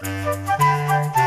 Música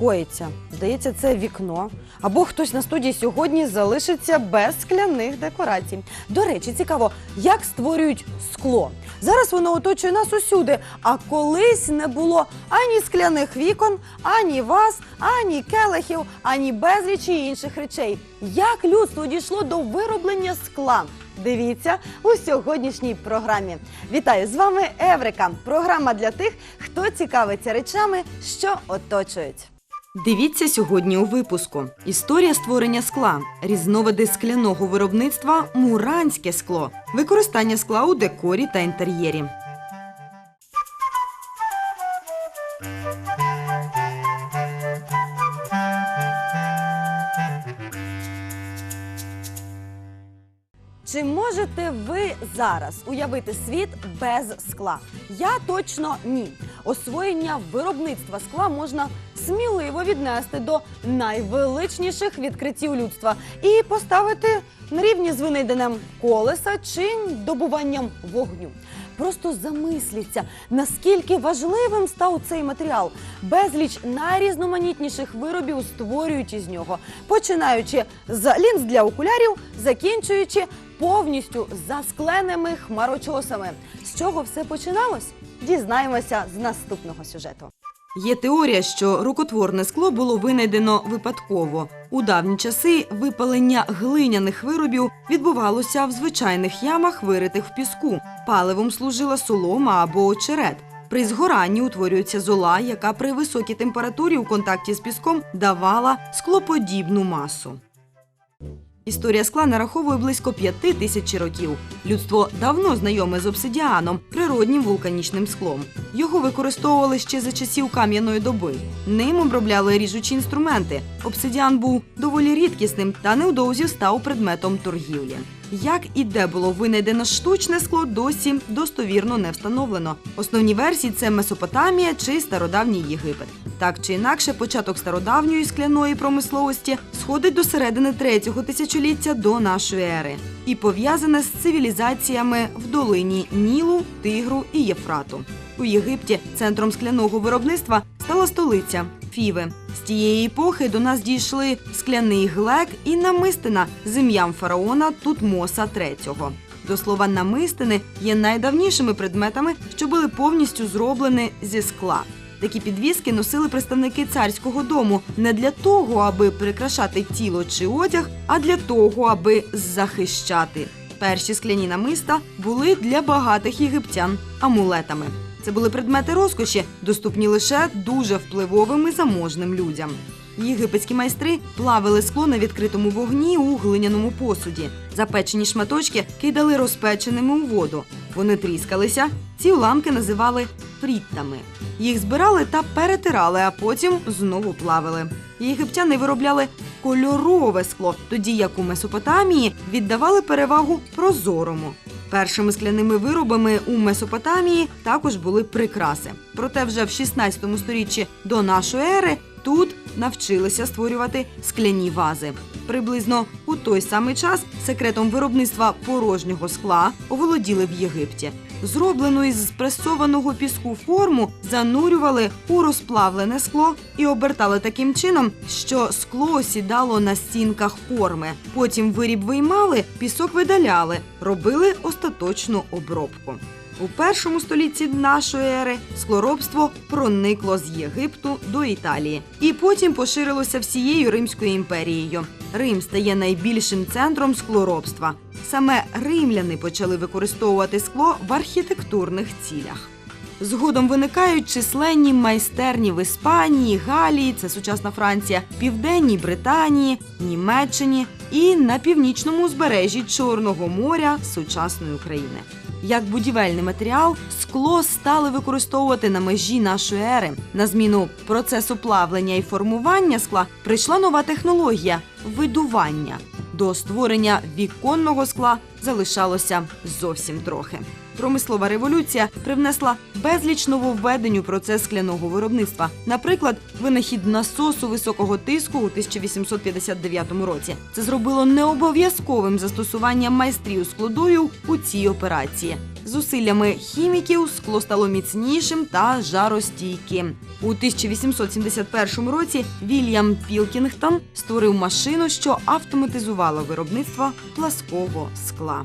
коїться? Здається, це вікно. Або хтось на студії сьогодні залишиться без скляних декорацій. До речі, цікаво, як створюють скло. Зараз воно оточує нас усюди, а колись не було ані скляних вікон, ані ваз, ані келихів, ані безлічі інших речей. Як людство дійшло до вироблення скла? Дивіться у сьогоднішній програмі. Вітаю з вами Еврика. Програма для тих, хто цікавиться речами, що оточують. Дивіться сьогодні у випуску: історія створення скла, різновиди скляного виробництва, муранське скло, використання скла у декорі та інтер'єрі. Чи можете ви зараз уявити світ без скла? Я точно ні. Освоєння виробництва скла можна сміливо віднести до найвеличніших відкриттів людства і поставити на рівні з винайденням колеса чи добуванням вогню. Просто замисліться, наскільки важливим став цей матеріал. Безліч найрізноманітніших виробів створюють із нього, починаючи з лінз для окулярів, закінчуючи повністю заскленими хмарочосами. З чого все починалось? Дізнаємося з наступного сюжету. Є теорія, що рукотворне скло було винайдено випадково. У давні часи випалення глиняних виробів відбувалося в звичайних ямах, виритих в піску. Паливом служила солома або очерет. При згоранні утворюється зола, яка при високій температурі у контакті з піском давала склоподібну масу. Історія скла нараховує близько п'яти тисяч років. Людство давно знайоме з обсидіаном, природнім вулканічним склом. Його використовували ще за часів кам'яної доби. Ним обробляли ріжучі інструменти. Обсидіан був доволі рідкісним та невдовзі став предметом торгівлі. Як і де було винайдено штучне скло, досі достовірно не встановлено. Основні версії це Месопотамія чи стародавній Єгипет. Так чи інакше, початок стародавньої скляної промисловості сходить до середини третього тисячоліття до нашої ери і пов'язане з цивілізаціями в долині Нілу, Тигру і Єфрату. У Єгипті центром скляного виробництва стала столиця Фіве. Тієї епохи до нас дійшли скляний глек і намистина з ім'ям фараона Тутмоса III. До слова, намистини є найдавнішими предметами, що були повністю зроблені зі скла. Такі підвіски носили представники царського дому не для того, аби прикрашати тіло чи одяг, а для того, аби захищати. Перші скляні намиста були для багатих єгиптян амулетами. Це були предмети розкоші, доступні лише дуже впливовим і заможним людям. Єгипетські майстри плавили скло на відкритому вогні у глиняному посуді. Запечені шматочки кидали розпеченими у воду. Вони тріскалися. Ці уламки називали фріттами. Їх збирали та перетирали, а потім знову плавили. Єгиптяни виробляли кольорове скло, тоді як у Месопотамії віддавали перевагу прозорому. Першими скляними виробами у Месопотамії також були прикраси. Проте вже в 16 сторіччі до нашої ери тут навчилися створювати скляні вази. Приблизно у той самий час секретом виробництва порожнього скла оволоділи в Єгипті. Зроблену із спресованого піску форму занурювали у розплавлене скло і обертали таким чином, що скло осідало на стінках форми. Потім виріб виймали, пісок видаляли, робили остаточну обробку. У першому столітті нашої ери склоробство проникло з Єгипту до Італії і потім поширилося всією Римською імперією. Рим стає найбільшим центром склоробства. Саме римляни почали використовувати скло в архітектурних цілях. Згодом виникають численні майстерні в Іспанії, Галії, це сучасна Франція, Південній Британії, Німеччині, і на північному узбережжі Чорного моря сучасної України. Як будівельний матеріал, скло стали використовувати на межі нашої ери. На зміну процесу плавлення і формування скла прийшла нова технологія видування. До створення віконного скла залишалося зовсім трохи. Промислова революція привнесла безліч нововведень у процес скляного виробництва. Наприклад, винахід насосу високого тиску у 1859 році. Це зробило необов'язковим застосування майстрів складою у цій операції. Зусиллями хіміків скло стало міцнішим та жаростійким. У 1871 році Вільям Пілкінгтон створив машину, що автоматизувала виробництво плаского скла.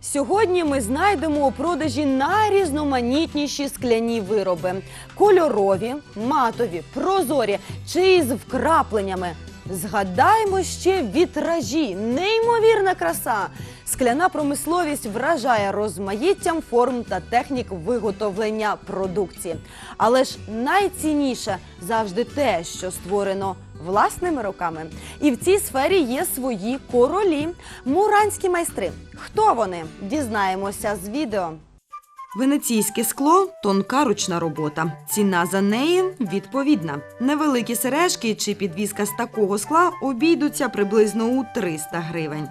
Сьогодні ми знайдемо у продажі найрізноманітніші скляні вироби: кольорові, матові, прозорі чи із вкрапленнями. Згадаймо ще вітражі, неймовірна краса. Скляна промисловість вражає розмаїттям форм та технік виготовлення продукції. Але ж найцінніше завжди те, що створено власними руками. І в цій сфері є свої королі, муранські майстри. Хто вони? Дізнаємося з відео. Венеційське скло тонка ручна робота. Ціна за неї відповідна. Невеликі сережки чи підвіска з такого скла обійдуться приблизно у 300 гривень.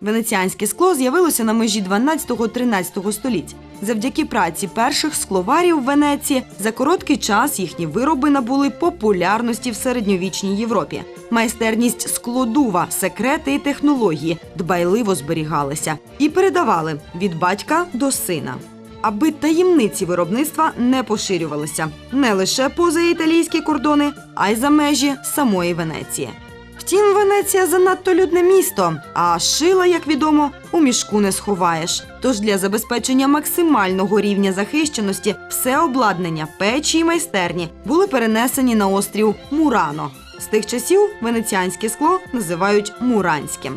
Венеціанське скло з'явилося на межі 12-13 століть. Завдяки праці перших скловарів в Венеції за короткий час їхні вироби набули популярності в середньовічній Європі. Майстерність складува, секрети і технології дбайливо зберігалися і передавали від батька до сина. Аби таємниці виробництва не поширювалися не лише поза італійські кордони, а й за межі самої Венеції. Втім, Венеція занадто людне місто, а шила, як відомо, у мішку не сховаєш. Тож для забезпечення максимального рівня захищеності все обладнання, печі і майстерні були перенесені на острів Мурано. З тих часів венеціанське скло називають муранським.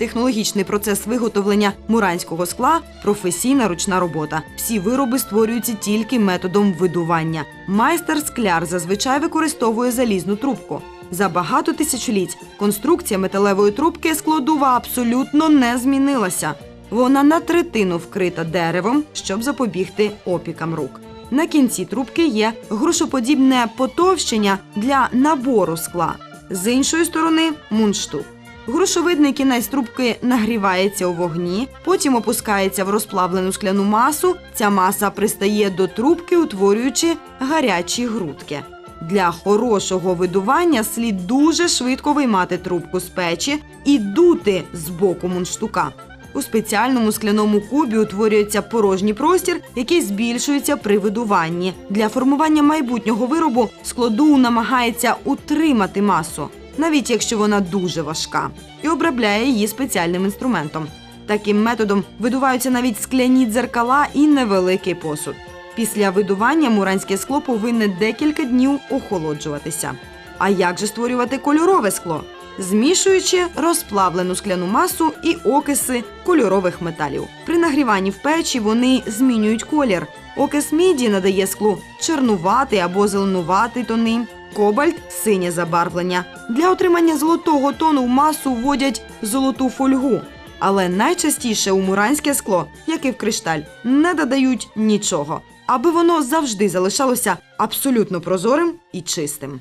Технологічний процес виготовлення муранського скла професійна ручна робота. Всі вироби створюються тільки методом видування. Майстер-скляр зазвичай використовує залізну трубку. За багато тисячоліть конструкція металевої трубки складува абсолютно не змінилася. Вона на третину вкрита деревом, щоб запобігти опікам рук. На кінці трубки є грушоподібне потовщення для набору скла. З іншої сторони мундштук. Грушовидний кінець трубки нагрівається у вогні, потім опускається в розплавлену скляну масу. Ця маса пристає до трубки, утворюючи гарячі грудки. Для хорошого видування слід дуже швидко виймати трубку з печі і дути з боку мундштука. У спеціальному скляному кубі утворюється порожній простір, який збільшується при видуванні. Для формування майбутнього виробу складу намагається утримати масу, навіть якщо вона дуже важка, і обробляє її спеціальним інструментом. Таким методом видуваються навіть скляні дзеркала і невеликий посуд. Після видування муранське скло повинне декілька днів охолоджуватися. А як же створювати кольорове скло? Змішуючи розплавлену скляну масу і окиси кольорових металів. При нагріванні в печі вони змінюють колір. Окис міді надає склу чорнуватий або зеленуватий тони, кобальт синє забарвлення. Для отримання золотого тону в масу вводять золоту фольгу. Але найчастіше у муранське скло, як і в кришталь, не додають нічого, аби воно завжди залишалося абсолютно прозорим і чистим.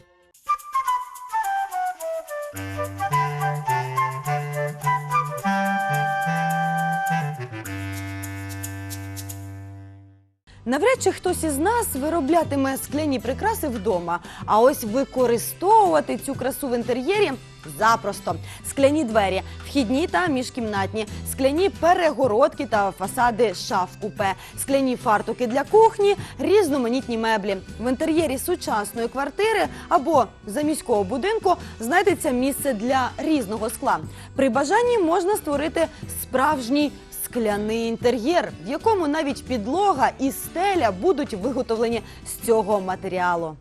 Навряд чи хтось із нас вироблятиме скляні прикраси вдома, а ось використовувати цю красу в інтер'єрі запросто. Скляні двері, вхідні та міжкімнатні, скляні перегородки та фасади шаф купе, скляні фартуки для кухні, різноманітні меблі. В інтер'єрі сучасної квартири або заміського будинку знайдеться місце для різного скла. При бажанні можна створити справжній скляний інтер'єр, в якому навіть підлога і стеля будуть виготовлені з цього матеріалу.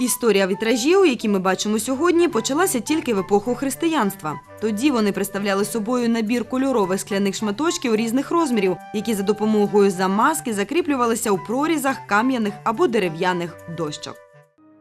Історія вітражів, які ми бачимо сьогодні, почалася тільки в епоху християнства. Тоді вони представляли собою набір кольорових скляних шматочків різних розмірів, які за допомогою замазки закріплювалися у прорізах кам'яних або дерев'яних дощок.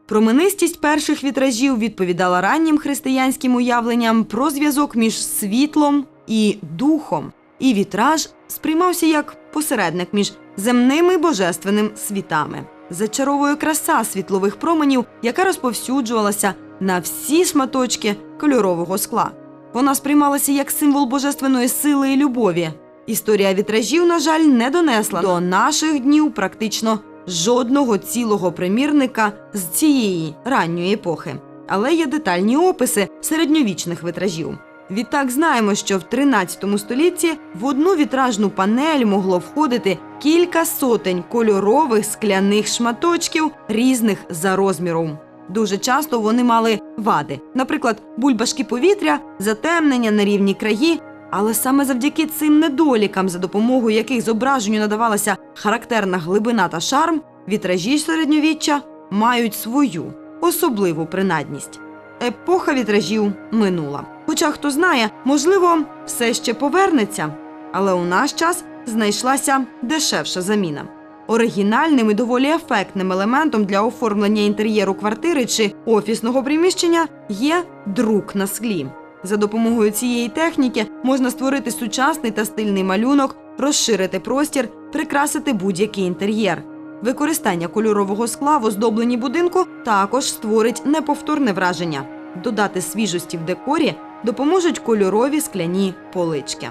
Променистість перших вітражів відповідала раннім християнським уявленням про зв'язок між світлом і духом, і вітраж сприймався як посередник між земними і божественним світами. Зачаровує краса світлових променів, яка розповсюджувалася на всі шматочки кольорового скла. Вона сприймалася як символ божественної сили і любові. Історія вітражів, на жаль, не донесла до наших днів практично жодного цілого примірника з цієї ранньої епохи. Але є детальні описи середньовічних вітражів. Відтак знаємо, що в 13 столітті в одну вітражну панель могло входити кілька сотень кольорових скляних шматочків різних за розміром. Дуже часто вони мали вади, наприклад, бульбашки повітря, затемнення на рівні краї. Але саме завдяки цим недолікам, за допомогою яких зображенню надавалася характерна глибина та шарм, вітражі середньовіччя мають свою особливу принадність. Епоха вітражів минула. Хоча хто знає, можливо, все ще повернеться. Але у наш час знайшлася дешевша заміна. Оригінальним і доволі ефектним елементом для оформлення інтер'єру квартири чи офісного приміщення є друк на склі. За допомогою цієї техніки можна створити сучасний та стильний малюнок, розширити простір, прикрасити будь-який інтер'єр. Використання кольорового скла в оздобленні будинку також створить неповторне враження. Додати свіжості в декорі допоможуть кольорові скляні полички.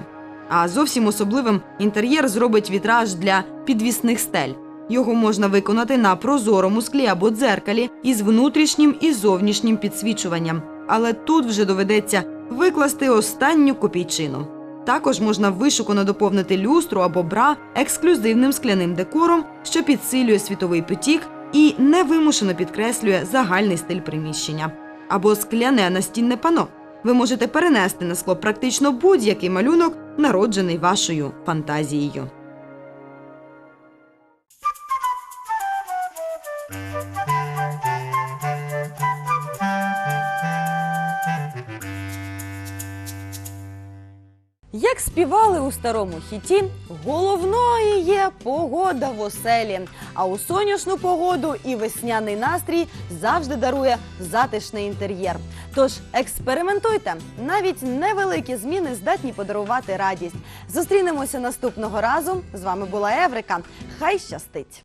А зовсім особливим інтер'єр зробить вітраж для підвісних стель. Його можна виконати на прозорому склі або дзеркалі із внутрішнім і зовнішнім підсвічуванням. Але тут вже доведеться викласти останню копійчину. Також можна вишукано доповнити люстру або бра ексклюзивним скляним декором, що підсилює світовий потік і невимушено підкреслює загальний стиль приміщення. Або скляне настінне пано. Ви можете перенести на скло практично будь-який малюнок, народжений вашою фантазією. Як співали у старому хіті, головною є погода в оселі. А у сонячну погоду і весняний настрій завжди дарує затишний інтер'єр. Тож експериментуйте, навіть невеликі зміни здатні подарувати радість. Зустрінемося наступного разу. З вами була Еврика. Хай щастить!